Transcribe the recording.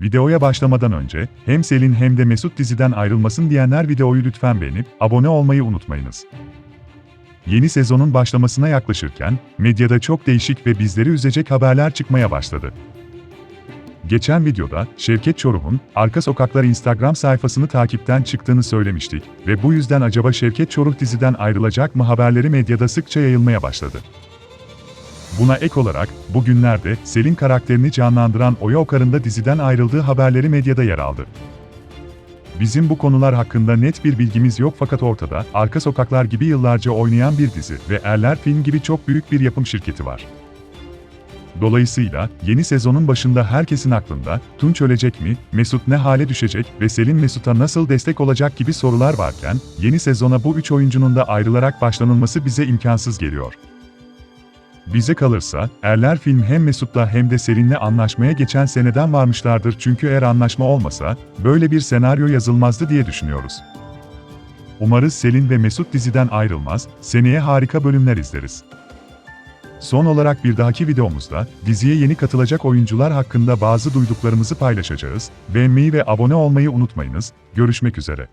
Videoya başlamadan önce hem Selin hem de Mesut diziden ayrılmasın diyenler videoyu lütfen beğenip abone olmayı unutmayınız. Yeni sezonun başlamasına yaklaşırken medyada çok değişik ve bizleri üzecek haberler çıkmaya başladı. Geçen videoda Şevket Çoruh'un Arka Sokaklar Instagram sayfasını takipten çıktığını söylemiştik ve bu yüzden acaba Şevket Çoruh diziden ayrılacak mı haberleri medyada sıkça yayılmaya başladı. Buna ek olarak, bugünlerde Selin karakterini canlandıran Oya Okar'ın da diziden ayrıldığı haberleri medyada yer aldı. Bizim bu konular hakkında net bir bilgimiz yok fakat ortada, Arka Sokaklar gibi yıllarca oynayan bir dizi ve Erler Film gibi çok büyük bir yapım şirketi var. Dolayısıyla, yeni sezonun başında herkesin aklında, Tunç ölecek mi, Mesut ne hale düşecek ve Selin Mesut'a nasıl destek olacak gibi sorular varken, yeni sezona bu üç oyuncunun da ayrılarak başlanılması bize imkansız geliyor. Bize kalırsa, Erler film hem Mesut'la hem de Selin'le anlaşmaya geçen seneden varmışlardır çünkü eğer anlaşma olmasa, böyle bir senaryo yazılmazdı diye düşünüyoruz. Umarız Selin ve Mesut diziden ayrılmaz, seneye harika bölümler izleriz. Son olarak bir dahaki videomuzda, diziye yeni katılacak oyuncular hakkında bazı duyduklarımızı paylaşacağız. Beğenmeyi ve abone olmayı unutmayınız. Görüşmek üzere.